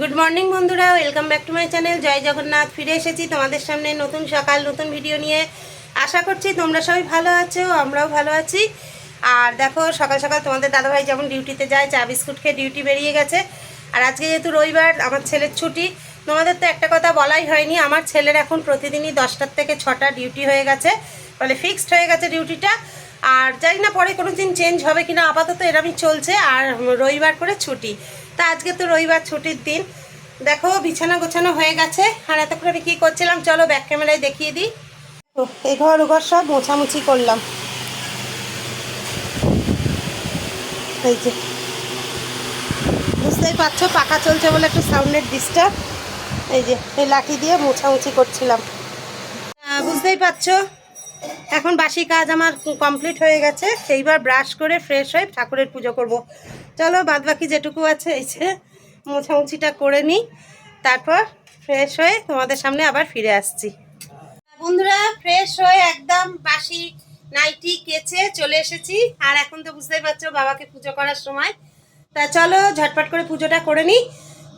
Good morning বন্ধুরা। Welcome back to my channel জয় জগন্নাথ। ফিরে এসেছি তোমাদের সামনে নতুন সকাল, নতুন ভিডিও নিয়ে। আশা করছি তোমরা সবাই ভালো আছো, আমরাও ভালো আছি। আর দেখো, সকাল সকাল তোমাদের দাদাভাই যেমন ডিউটিতে যায়, চা বিস্কুট খেয়ে ডিউটি বেরিয়ে গেছে। আর আজকে যেহেতু রবিবার, আমার ছেলের ছুটি, তোমাদের তো একটা কথা বলাই হয়নি। আমার ছেলের এখন প্রতিদিনই দশটার থেকে ছটা ডিউটি হয়ে গেছে। মানে ফিক্সড হয়ে গেছে ডিউটিটা। আর জানি না পরে কোনো দিন চেঞ্জ হবে কিনা, আপাতত এরমই চলছে আর রবিবার করে ছুটি। তা আজকে তো রবিবার ছুটির দিন। দেখো, বিছানা গোছানো হয়ে গেছে। আর এতক্ষণ আমি কী করছিলাম? চলো ব্যাক ক্যামেরায় দেখিয়ে দিই। এ ঘর, ও ঘর সব মোছামুছি করলাম। এই যে। বুঝতেই পারছ, পাখা চলছে বলে একটু সাউন্ডের ডিস্টার্ব এই যে, এই লাঠি দিয়ে মোছামুছি করছিলাম। বুঝতেই পারছ এখন বাসি কাজ আমার কমপ্লিট হয়ে গেছে। এইবার ব্রাশ করে ফ্রেশ হয়ে ঠাকুরের পুজো করব। চলো বাদ বাকি যেটুকু আছে, এই যে মোছামুছিটা করে নিই। তারপর ফ্রেশ হয়ে তোমাদের সামনে আবার ফিরে আসছি। বন্ধুরা ফ্রেশ হয়ে একদম বাসি নাইটি কেচে চলে এসেছি। আর এখন তো বুঝতেই পারছ, বাবাকে পুজো করার সময়। তা চলো ঝটপট করে পুজোটা করে নিই।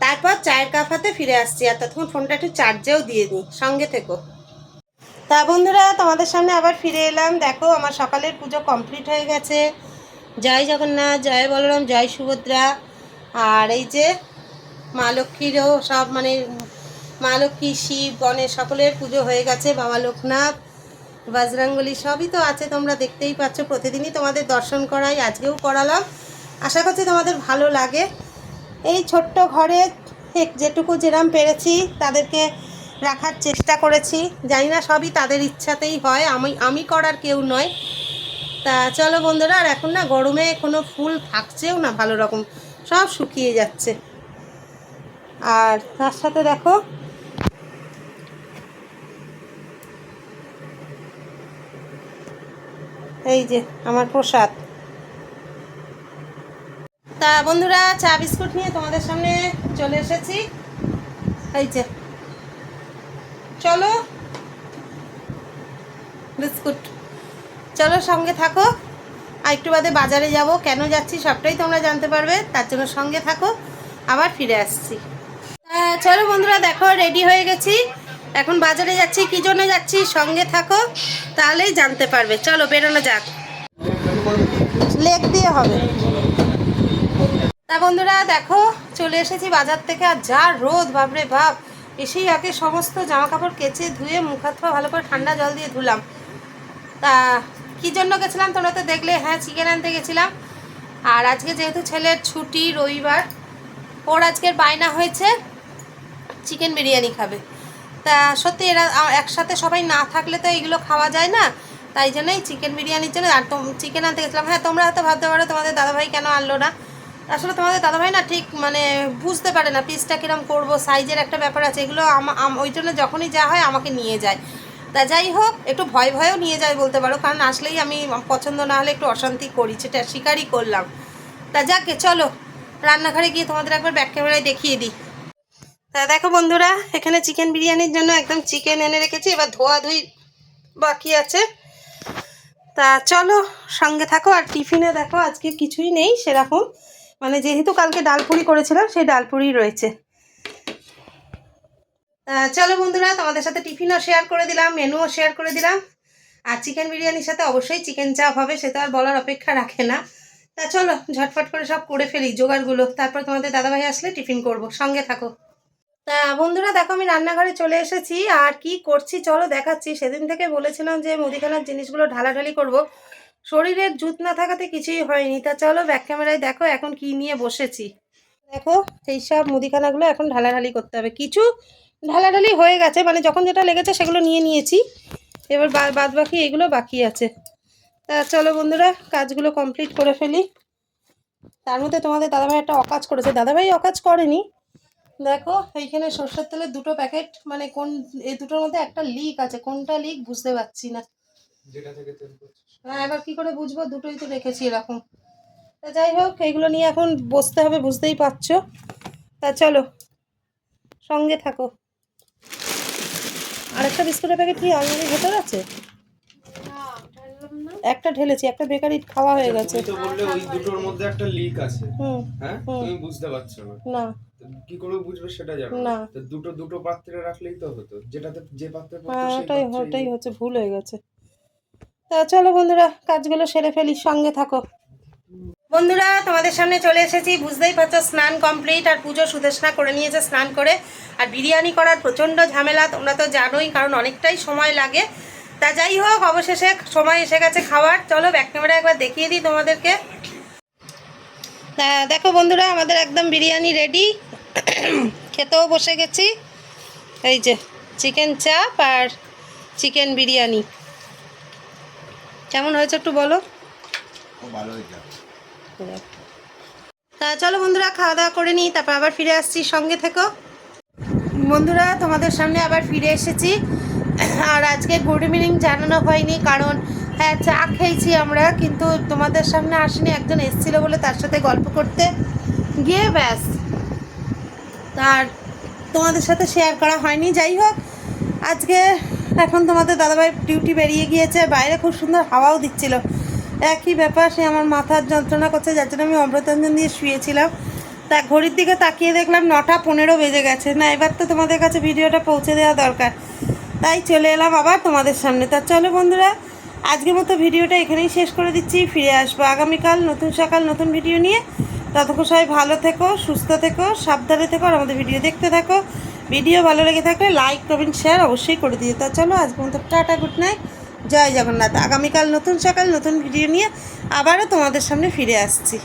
তারপর চায়ের কাপ হাতে ফিরে আসছি। আর ততক্ষণ ফোনটা একটু চার্জেও দিয়ে নিই। সঙ্গে থেকো। তা বন্ধুরা, তোমাদের সামনে আবার ফিরে এলাম। দেখো, আমার সকালের পুজো কমপ্লিট হয়ে গেছে। জয় জগন্নাথ, জয় বলরাম, জয় সুভদ্রা। আর এই যে মা লক্ষ্মীরও সব মানে মা লক্ষ্মী, শিব, গণেশ সকলের পুজো হয়ে গেছে। বাবা লোকনাথ বজরঙ্গলি সবই তো আছে, তোমরা দেখতেই পাচ্ছ। প্রতিদিনই তোমাদের দর্শন করাই, আজকেও করালাম। আশা করছি তোমাদের ভালো লাগে। এই ছোট্ট ঘরে যেটুকু যেরাম পেরেছি, তাদেরকে রাখার চেষ্টা করেছি। জানি না সবই তাদের ইচ্ছাতেই হয়। আমি আমি করার কেউ নয় তা চলো বন্ধুরা, আর এখন না গরমে কোনো ফুল থাকছেও না ভালো রকম। সব শুকিয়ে যাচ্ছে। আর তার সাথে দেখো, এই যে আমার প্রসাদ। তা বন্ধুরা, চা বিস্কুট নিয়ে তোমাদের সামনে চলে এসেছি। এই যে। চলো। বিস্কুট। চলো সঙ্গে থাকো। আর একটু বাদে বাজারে যাব। কেন যাচ্ছি সবটাই তোমরা জানতে পারবে। তার জন্য সঙ্গে থাকো। আবার ফিরে আসছি। চলো বন্ধুরা, দেখো রেডি হয়ে গেছি। এখন বাজারে যাচ্ছি। কি জন্য যাচ্ছি? সঙ্গে থাকো। তাহলেই জানতে পারবে। চলো, বেরোনো যাক। লেগ দিয়ে হবে। তা বন্ধুরা, দেখো, চলে এসেছি বাজার থেকে। আর যা রোদ, বাপরে বাপ। এসেই আগে সমস্ত জামা কাপড় কেচে ধুয়ে মুখ হাত পা ভালো করে ঠান্ডা জল দিয়ে ধুলাম। তা কী জন্য গেছিলাম তোমরা তো দেখলে? হ্যাঁ চিকেন আনতে গেছিলাম। আর আজকে যেহেতু ছেলের ছুটি রবিবার, ওর আজকের বায়না হয়েছে চিকেন বিরিয়ানি খাবে। তা সত্যি এরা একসাথে সবাই না থাকলে তো এগুলো খাওয়া যায় না। তাই জন্যই চিকেন বিরিয়ানির জন্য আর চিকেন আনতে গেছিলাম। হ্যাঁ তোমরা হয়তো ভাবতে পারো তোমাদের দাদাভাই কেন আনলো না। আসলে তোমাদের দাদাভাই না ঠিক মানে বুঝতে পারে না পিসটা কিরম করব, সাইজের একটা ব্যাপার আছে, এগুলো ওই জন্য যখনই যা হয় আমাকে নিয়ে যায়। তা যাই হোক, একটু ভয় ভয়েও নিয়ে যায় বলতে পারো, কারণ আসলেই আমি পছন্দ না হলে একটু অশান্তি করি, সেটা স্বীকারই করলাম। তা যাকে, চলো, রান্নাঘরে গিয়ে তোমাদের একবার ব্যাক ক্যামেরায় দেখিয়ে দিই। তা দেখো বন্ধুরা, এখানে চিকেন বিরিয়ানির জন্য একদম চিকেন এনে রেখেছি, এবার ধোয়া ধুই বাকি আছে। তা চলো, সঙ্গে থাকো আর টিফিনে দেখো, আজকে কিছুই নেই, সেরকম। মানে যেহেতু কালকে ডালপুরি করেছিলাম, সেই ডালপুরি রয়েছে। চলো বন্ধুরা, তোমাদের সাথে টিফিনও শেয়ার করে দিলাম মেনুও শেয়ার করে দিলাম। আর চিকেন বিরিয়ানির সাথে অবশ্যই চিকেন চাপ হবে, সে তো আর বলার অপেক্ষা রাখে না। তা চলো, ঝটফট করে সব করে ফেলি জোগাড়গুলো। তারপর তোমাদের দাদাভাই আসলে টিফিন করব, সঙ্গে থাকো। তা বন্ধুরা, দেখো আমি রান্নাঘরে চলে এসেছি, আর কি করছি চলো দেখাচ্ছি। সেদিন থেকে বলেছিলাম যে মুদিখানার জিনিসগুলো ঢালাঢালি করব। শরীরের জুত না থাকাতে কিছুই হয়নি। তা চলো ব্যাক ক্যামেরায় দেখো এখন কি নিয়ে বসেছি। দেখো, সেই সব মুদিখানাগুলো এখন ঢালাঢালি করতে হবে। কিছু ঢালাঢালি হয়ে গেছে মানে যখন যেটা লেগেছে সেগুলো নিয়ে নিয়েছি। এবার বাদ বাকি এগুলো বাকি আছে। তা চলো বন্ধুরা, কাজগুলো কমপ্লিট করে ফেলি। তার মধ্যে তোমাদের দাদাভাই একটা অকাজ করেছে। দাদাভাই অকাজ করেনি। দেখো, এইখানে সর্ষের তেলের দুটো প্যাকেট মানে কোন এই দুটোর মধ্যে একটা লিক আছে। কোনটা লিক বুঝতে পারছি না। যেটা থেকে তেল হ্যাঁ এবার কি করে বুঝব? দুটোই তো রেখেছি এরকম। তা যাই হোক এইগুলো নিয়ে এখন বসতে হবে বুঝতেই পারছ? তা চলো সঙ্গে থাকো। আরেকটা বিস্কুটের প্যাকেট কি আলমারির ভেতর আছে? একটা ঢেলেছি একটা বেকারি খাওয়া হয়ে গেছে। তুমি তো বললে ওই দুটোর মধ্যে একটা লিক আছে। হুম হ্যাঁ? হুম। তুমি বুঝতে পারছ না। না। কি করে বুঝবে সেটা জানো না। তো দুটো দুটো পাত্রে রাখলেই তো হতো। যেটাতে যে পাত্রে পড়তো হ্যাঁ ওটাই ওটাই হচ্ছে ভুল হয়ে গেছে। তা চলো বন্ধুরা, কাজগুলো সেরে ফেলি, সঙ্গে থাকো। বন্ধুরা, তোমাদের সামনে চলে এসেছি। বুঝতেই পারছ, স্নান কমপ্লিট আর পুজো সুদেশনা করে নিয়েছে স্নান করে। আর বিরিয়ানি করার প্রচণ্ড ঝামেলা, তোমরা তো জানোই, কারণ অনেকটাই সময় লাগে। তা যাই হোক, অবশেষে সময় এসে গেছে খাওয়ার। চলো ব্যাক ক্যামেরা একবার দেখিয়ে দিই তোমাদেরকে। দেখো বন্ধুরা, আমাদের একদম বিরিয়ানি রেডি খেতেও বসে গেছি। এই যে চিকেন চাপ আর চিকেন বিরিয়ানি। কেমন হয়েছে একটু বলো? তা চলো বন্ধুরা খাওয়া দাওয়া করে নিই তারপর আবার ফিরে আসছি সঙ্গে থেকো। বন্ধুরা তোমাদের সামনে আবার ফিরে এসেছি। আর আজকে গুড ইভিনিং জানানো হয়নি কারণ হ্যাঁ চা খেয়েছি আমরা কিন্তু তোমাদের সামনে আসেনি একজন এসেছিল বলে তার সাথে গল্প করতে। গিয়ে ব্যাস। আর তোমাদের সাথে শেয়ার করা হয়নি। যাই হোক আজকে এখন তোমাদের দাদাভাই ডিউটি বেরিয়ে গিয়েছে, বাইরে খুব সুন্দর হাওয়াও দিচ্ছিল। একই ব্যাপার, সে আমার মাথার যন্ত্রণা করছে, যার জন্য আমি অমৃতাঞ্জন দিয়ে শুয়েছিলাম। তা ঘড়ির দিকে তাকিয়ে দেখলাম নটা পনেরো বেজে গেছে। না, এবার তো তোমাদের কাছে ভিডিওটা পৌঁছে দেওয়া দরকার। তাই চলে এলাম আবার তোমাদের সামনে। তা চলো বন্ধুরা, আজকের মতো ভিডিওটা এখানেই শেষ করে দিচ্ছি। ফিরে আসব আগামীকাল নতুন সকাল, নতুন ভিডিও নিয়ে। ততক্ষণ সবাই ভালো থেকো, সুস্থ থেকো, সাবধানে থেকো, আর আমাদের ভিডিও দেখতে থাকো। ভিডিও ভালো লেগে থাকলে লাইক কমেন্ট শেয়ার অবশ্যই করে দিও। তা চলো, আজ মতো টাটা গুড নাইট জয় জগন্নাথ। আগামীকাল নতুন সকাল, নতুন ভিডিও নিয়ে আবারও তোমাদের সামনে ফিরে আসছি।